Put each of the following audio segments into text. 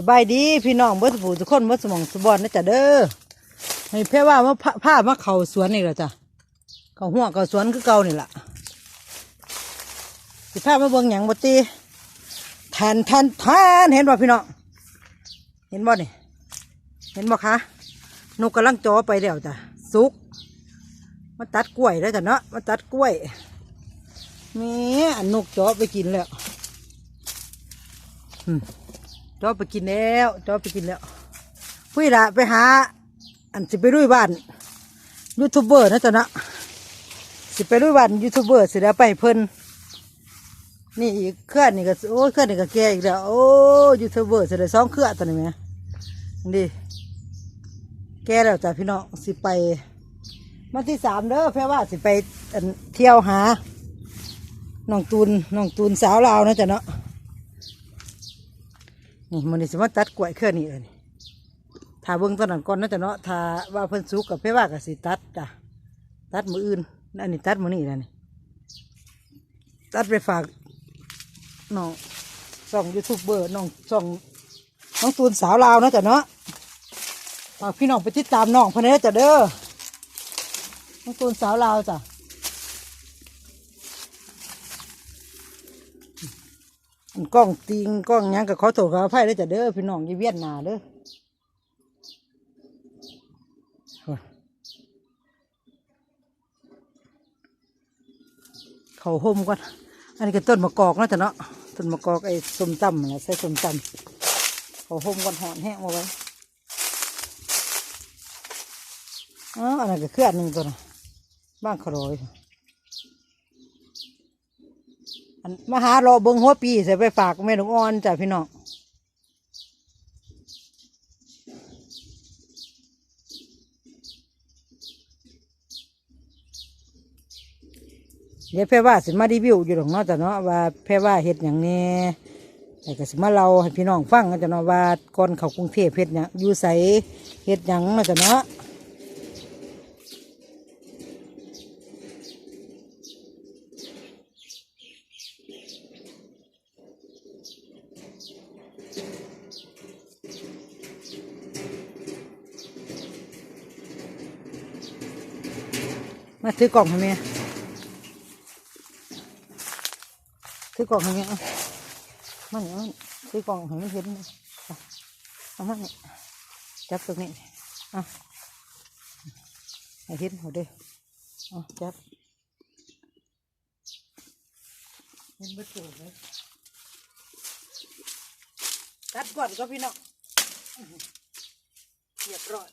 สบายดีพี่น้องเบิดผู้ทุกคนเบิดสมองสบอนนะจ๊ะเด้อให้แพ่ว่ามาพาพามาเขาสวนนี่แหละจ้ะเขาหัวเขาสวนคือเก่านี่แหละสิพามาเบิ่งหยังบ่ตีแทนแทนแทนเห็นบ่พี่น้องเห็นบ่นี่เห็นบ่คะนกกำลังจอไปแล้วจ้ะสุกมาตัดกล้วยแล้วจ้ะเนาะมาตัดกล้วยแมีอันนกจอไปกินแล้วอืม จอไปกินแล้วจอไปกินแล้วพี่ละไปหา อันสิไปรุยบ้านยูทูบเบอร์นะจ๊ะนะสิไปรุยบ้านยูทูบเบอร์สิแล้วไปเพิ่นนี่อีกเครื่องนี่ก็โอ้เครื่องนี่ก็แก่อีกแล้วโอ้ยูทูบเบอร์สิได้สองเครื่องตอนนี้แหม่นี่แก่แล้วจ้ะพี่น้องสิไปวันที่สามเด้อแพ่ว่าสิไปเที่ยวหาน้องตูนน้องตูนสาวลาวนะจ๊ะเนาะ นี่มันนี่สมาตัดกล้วยเครื่องนี่เลยนี่ถ้าเบิ่งตอนนั้นก่อนนะจ๊ะเนาะถ้าว่าเพิ่นสุกกับเพ่ว่ากับสิตัดจ้ะตัดมืออื่นอันนี้ตัดมือนี่แล้วนี่ตัดไปฝากน้องส่องยูทูบเบอร์น้องส่องน้องตูนสาวลาวนะจ๊ะเนาะฝากพี่น้องไปติดตามน้องเพิ่นนะจ๊ะเด้อน้องตูนสาวลาวจ้ะ อัน กล้องติงกล้องยังกับขาโถขออภัยเลยจ้ะเด้อพี่น้องยี่เวียนหนาเด้อเขาห่มก่อนอันนี้ก็ต้นมะกอกนะจ้ะเนาะต้นมะกอกไอ้ส้มตำนะใส่ส้มตำเขาห่มก่อนหอนแห้งมาไว้อ๋ออันนั้นก็เคลื่อนหนึ่งตัวนะบ้างขรอย อัน มาหารอเบิงหัวปีใส่ไปฝากแม่หลวงอ่อนจ้ะพี่น้องเดี๋ยวแพ่ว่าสิมารีวิวอยู่หรอกเนาะจ้ะเนาะว่าแพ่ว่าเฮ็ดอย่างนี้แต่ก็สิมาเราให้พี่น้องฟังกันจ้ะเนาะว่าก่อนเขากรุงเทพเฮ็ดหยังอยู่ใสเฮ็ดหยังมาจ้ะเนาะ มาถือกล่องให้แม่ถือกล่องให้แม่มันเอามันถือกล่องให้มันเห็นเอาเอามันนี่จับตรงนี้เอาให้เห็นเขาเด้อเอจับเห็นเบัตรเลยตัดก่อนก็พี่น้องเรียบร้อย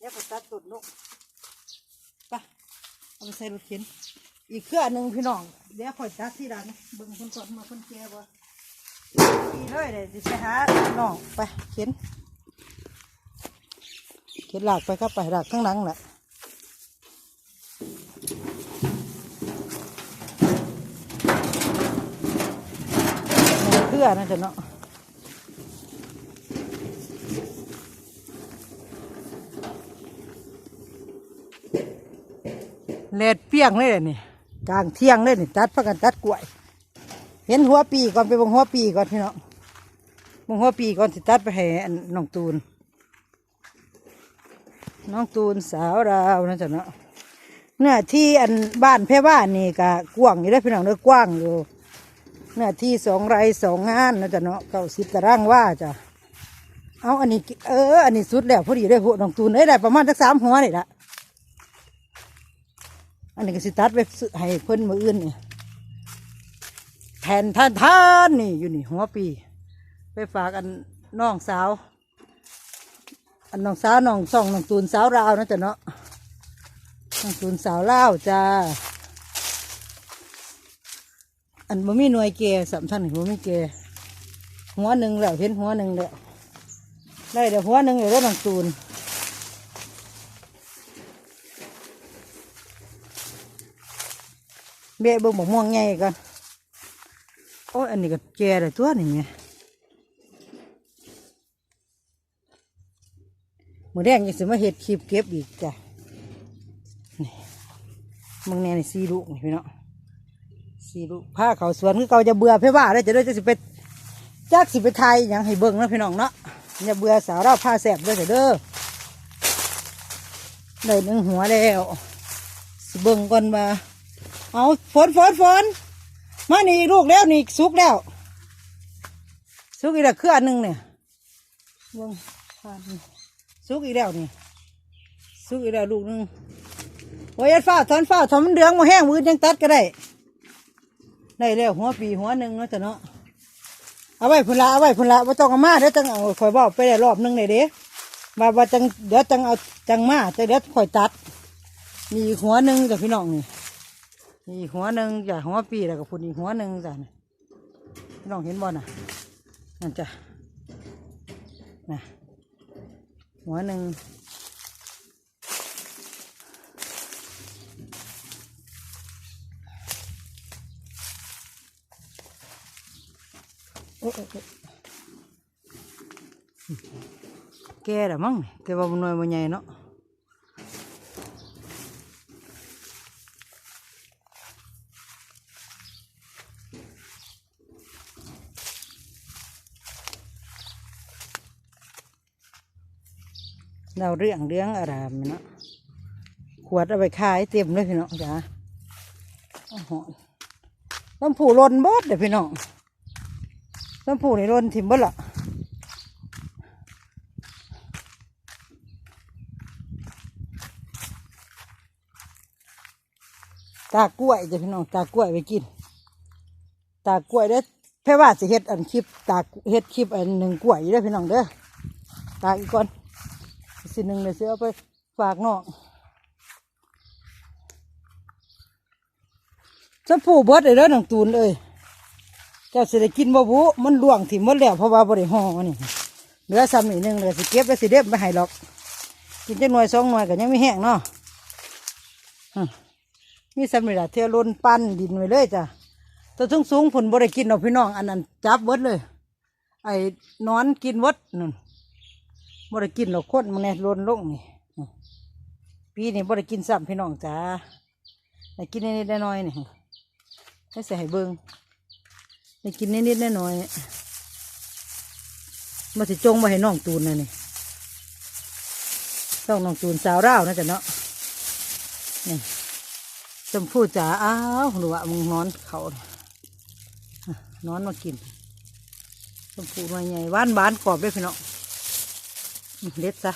แล้วก็ตัดต้นนกไป เอาไปใส่รถเข็นอีกเครื่องหนึ่งพี่น้องเดี๋ยวคอยตัดที่ร้านเบิ่งคนก่อนมาคนแก่บ่ดีเลยเดี๋ยวจะไปหาน้องไปเข็นเข็นหลากไปครับไปหลากข้างหลังแหละเครื่องนั่นจะเนาะ เลดเปี้ยงเลยนี่กลางเที่ยงเลยนี่ตัดพักกันตัดกล้วย เห็นหัวปีก่อนไปบงหัวปีก่อนพี่น้องบงหัวปีก่อนสิตัดไปให้น้องตูน น้องตูนสาวเรานะจ๊ะเนาะเนื้อที่อันบ้านแพ่บ้านนี่ก็กว้างอยู่ได้พี่น้องเนื้อกว้างอยู่เนื้อที่สองไร่สองงานนะจ๊ะเนาะเก้าสิบตารางว่าจ้ะเอาอันนี้เอออันนี้สุดแล้วพอดีได้อพวน้องตูนได้ได้ประมาณสักสามหัวนี่ละ อันนี้ก็สิตัดไปให้เพิ่นมืออื่นนี่แทนท่านท่านนี่อยู่นี่หัวปี ไปฝากอันน้องสาว อันน้องสาวน้องส่องน้องตูนสาวราวนะจ๊ะเนาะน้องตูนสาวเล่าจ้าอันบ่มีหน่วยเกสำคัญบ่มีเกหัวหนึ่งแล้วเห็นหัวหนึ่งแล้วได้เดี๋ยวหัวหนึ่งเดี๋ยวได้น้องตูน เบะเบิ่งบอกม่วงใหญ่ก่อนโอ้ยอันนี้ก็แก่เลยตัวนี่ไงมือแดงยังสิมาเห็ดคลิปเก็บอีกจ้ะนี่มึงแน่นี่สีลูกนี่พี่เนาะสีลูกผ้าเขาสวนคือเขาจะเบื่อเพ่ว่าได้จะได้จะสิไปจจักสิไปไทยหยังให้เบิ่งนะพี่น้องเนาะอย่าเบื่อสาวเราพาแสบด้อเด้อได้หนึ่งหัวแล้วสิเบิ่งก่อนว่า เอาฝนฝนฝนมานี่ลูกแล้วนี่สุกแล้วสุกอีกแล้วคืออันหนึ่งเนี่ยลงผ่านสุกอีกแล้วนี่สุกอีกแล้วลูกหนึงโอ้ยอัดฟ้าถอนฟ้าถอนมันเดืองมาแห้งมือยังตัดก็ได้ ได้แล้วหัวปีหัวหนึ่งเนาะจ้ะเนาะเอาไว้พุ่นละเอาไว้พุ่นละว่าต้องเอามาเดี๋ยวจังเอาข่อยบอกไปได้รอบหนึงเลยเด้ว่าว่าจังเดี๋ยวจังเอาจังมาแต่เดี๋ยวข่อยตัด มีหัวหนึ่งจ้ะพี่น้องนี่ อีกหัวหนึ่งจ้ะหัวปีแล้วก็พุ่นอีกหัวหนึ่งจ้ะนี่พี่น้องเห็นบ่น่ะนั่นจ้ะน่ะหัวหนึ่งโอ้โอ้โอ้แก่ละมั้งแต่ว่ามันน้อยมันใหญ่เนาะ เราเรื่องเรื่องอารามเนาะขวดเอาไปขายเต็มเลยพี่น้องจ้าโอ้โหลำผูลนบดเดี๋ยวพี่น้องลำผูนี่นถิ่มบดละตากล้วยจ้ะพี่น้องตากล้วยไปกิน ตากล้วยเด้อแพ่ว่าสิเฮ็ดอันคลิปตากเฮ็ดคลิปอันหนึ่งกล้วยเด้พี่น้องเด้อตากอีกก่อน สิหนึ่งเลยสิเอาไปฝากน้องจะผูเบิดเลยเด้อหนังตูนเลยเจ้าสิได้กินบ่บุมันล่วงถิ่มหมดแล้วเพราะว่าบ่ได้ห่อนี่เหลือซ้ำนี่หนึ่งเลยสิเก็บแล้วสิเด็บไม่ให้หรอก กินจักหน่วยสองหน่วยก็ยังไม่แห้งเนาะมีซ้ำนี่ละเที่ยวลนปั้นดินไว้เลยจ้ะตัวสูงสูงผลบ่ได้กินหรอกพี่น้องอันนั้นจับเบิดเลย ไอ้นอนกินเบิดนั่น บ่ได้กินหรอกคนมันแน่ล้นลงนี่นี่ปีนี้บ่ได้กินซ้ำพี่น้องจ้าได้กินนิดๆน้อยๆนี่ให้ใส่ให้เบิ่งได้กินนิดๆน้อยๆมาสิจงมาให้น้องตูนนะนี่ต้องน้องตูนสาวร่าวนะจ๊ะเนาะนี่ชมพู่จ๋าอ้าวหนูว่ามึงนอนเขานอนอนมากินชมพู่หน่วยใหญ่หวานบานกรอบด้วยพี่น้อง เด็ดซะ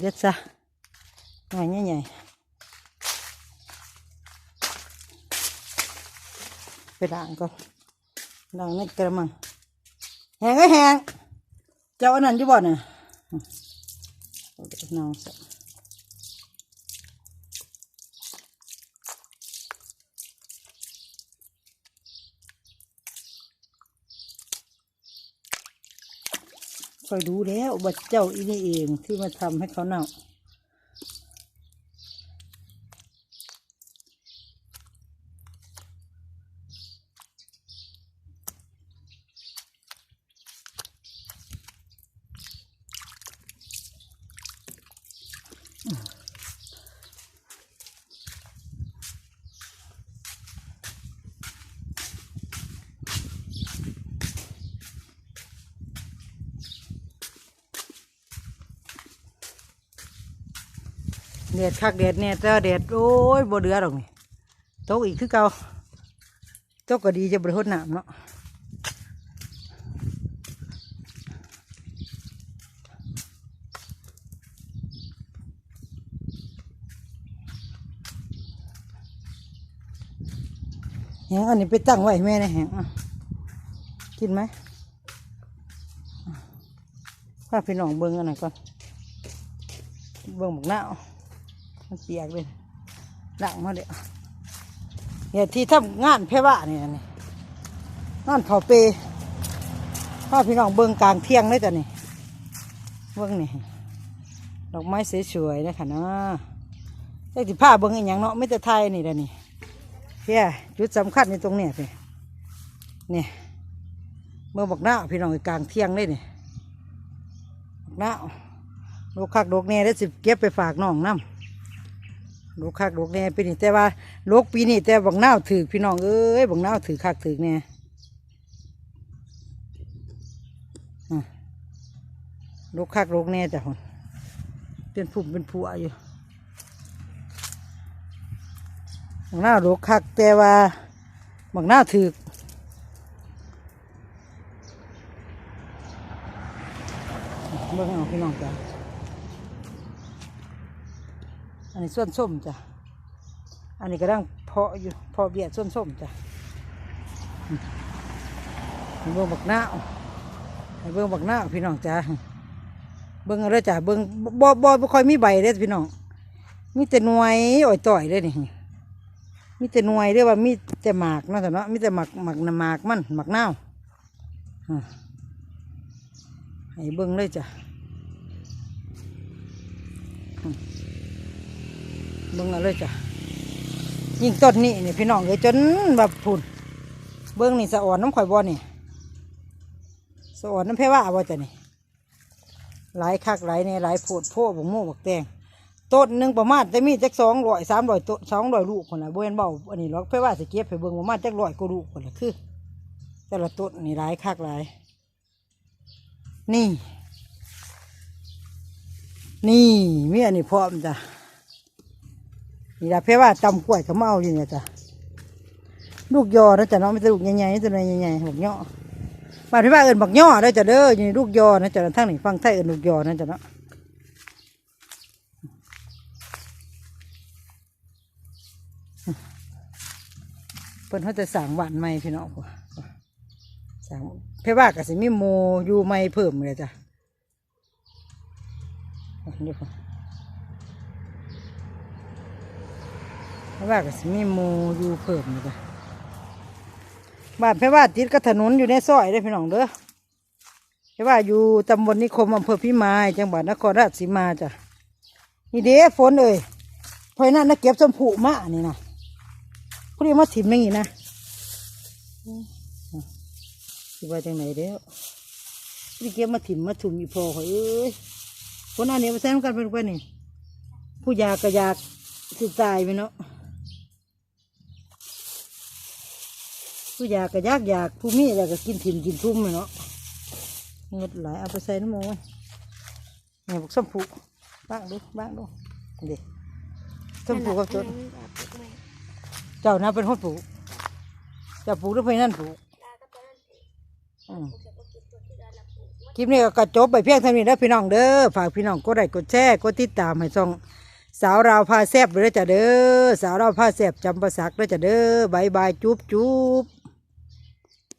เด็ดซะหน่อยใหญ่ๆไปด่างก่อนด่างในกระมังแหงก็แหงเจ้าอันนั้นอยู่บ่เนี่ยเอาเด็ดน้องซะ คอยดูแล้วบัดเจ้าอีนี่เองที่มาทำให้เขาเน่า แดดคักแดดเนี่ยแต่แดดโอ้ยบ่เดือดหรอกนี่ตกอีกคือเก่าตกก็ดีจะบริโภคน้ำเนาะแหงอันนี้ไปตั้งไว้แม่นะแหงกินไหมอะพาพี่น้องเบิ้งอันไหนก่อน เบิ่งบักหน้า มันเปียกเลยหลังมาเดี๋ยวเนี่ยที่ทำงานเพว่าเนี่ยนี่นอนเผาเปพ่อพี่น้องเบิ่งกลางเที่ยงเลยจ้ะนี่เบิ่งนี่ดอกไม้สวยๆนะคะเนาะได้ที่ผ้าเบิ่งอีกอย่างเนาะไม่แต่ไทยนี่แหละนี่เพียจุดสำคัญในตรงเนี้ยพี่เนี่ยเมื่อบักหน้าพี่น้องกลางเที่ยงเลยนี่บักหน้าวลูกคักลูกเนี่ยได้สิเก็บไปฝากน้องน้ำ ลูกคักลูกแน่ปีนี้แต่ว่าลูกปีนี้แต่บังนาวถือพี่น้องเอ้ยบังนาวถือคักถือแน่อะลูกคักลูกแน่จ้ะคนเป็นผู้เป็นผัวอยู่บังนาวลูกคักแต่ว่าบังนาวถือเบิ่งเอาพี่น้องจ้ะ อั นนี้ส่วนส้มจ้ะ อันนี้ก็ดังเพาะอยู่เพาะเบียดส่วนส้มจ้ะอืมให้เบิ่งบักหน้าวให้เบิ่งบักหน้าวพี่น้องจ้ะเบิ่งอาเลยจ้ะเบิ่งบ่บ่บ่ค่อยมีใบเด้พี่น้องมีแต่หน่วยอ่อยต่อยเลยนี่มีแต่หน่วยเรียกว่ามีแต่หมากนะแต่เนาะมีแต่หมากหมากหมากมันหมากนาวอะให้เบิ่งเลยจ้ะ เบิ่งเอาเลยจ้ะยิ่งต้นนี้นี่พี่น้องเลยจนแบบผุนเบิ่งนี่สะอ่อนน้ำข่อยบ่นี่สะอ่อนน้ำเพว่าบ่จ้ะนี่หลายคักหลายนี่หลายโพดโพบักโม่บักแตงต้นหนึ่งประมาณจะมีจักสองร้อยสามร้อยต้นสองร้อยลูกคนละเบ่เห็นเบาอันนี้หรอกเพว่าสิเก็บไปเบิ่งประมาณจักร้อยกว่าลูกคนละคือ แต่ละต้นนี่หลายคักหลาย นี่ นี่มีอันนี้พร้อมจ้ะ นี่ละเพราะว่าตำกล้วยก็มาเอาอยู่เนี่ยจ้ะลูกยอนะจ้ะเนาะไม่ใช่ลูกใหญ่ๆตัวใหญ่ๆบักย่อบ้านพี่บ้านเอิญบักย่อนะจ้ะเด้ออยู่นี่ลูกยอนะจ้ะทั้งนี้ฟังไทยเอิญลูกยอนะจ้ะเนาะเพิ่นเขาจะสั่งหวานใหม่พี่น้องพุ่นสั่งเพราะว่าก็สิมีโมอยู่ใหม่เพิ่มเลยจ้ะเดี๋ยวก่อน เพราะ ว่าก็สิมีหมูอยู่เพิ่มนี่จ้ะบ้านเพราะว่าติดกับถนนอยู่ในซอยเด้พี่น้องเด้อเพราะว่าอยู่ตำบลนิคมอำเภอพิมาย จังหวัดนครราชสีมาจ้ะนี่เด้ฝนเอ้ยเพราะนั้นนะเก็บชมพูมานี่นะพวกนี้มาถิ่มอย่างนี้นะอืมอะสิว่าจังไหนเด้อพี่เก็บมาถิ่มมาถุมอีพอเขาเอ้ยคนอันนี้มาแซมกันเป็นไปนี่ผู้ยากก็อยากสิตายไปเนาะ ผู้อยากก็อยากอยากผู้มีอยากก็กินถิ่มกินทุ่มเลยเนาะเงิดหลายเอาไปใส่น้ำมันเนี่ยบอกส้มผูบ้างดูบ้างดูเด็ส้มผูก็จดเจ้านะเป็นคนปลูเจ้าปลูกหรือไปนั่นปลูคลิปนี้ก็กระจบไปเพียงเท่านี้แล้วพี่น้องเด้อฝากพี่น้องกดไลค์กดแชร์กดติดตามให้ช่องสาวเราพาแซบเลยจ้ะเด้อสาวเราพาแซบจำประสักเลยจ้ะเด้อบายบายจุ๊บจุ๊บ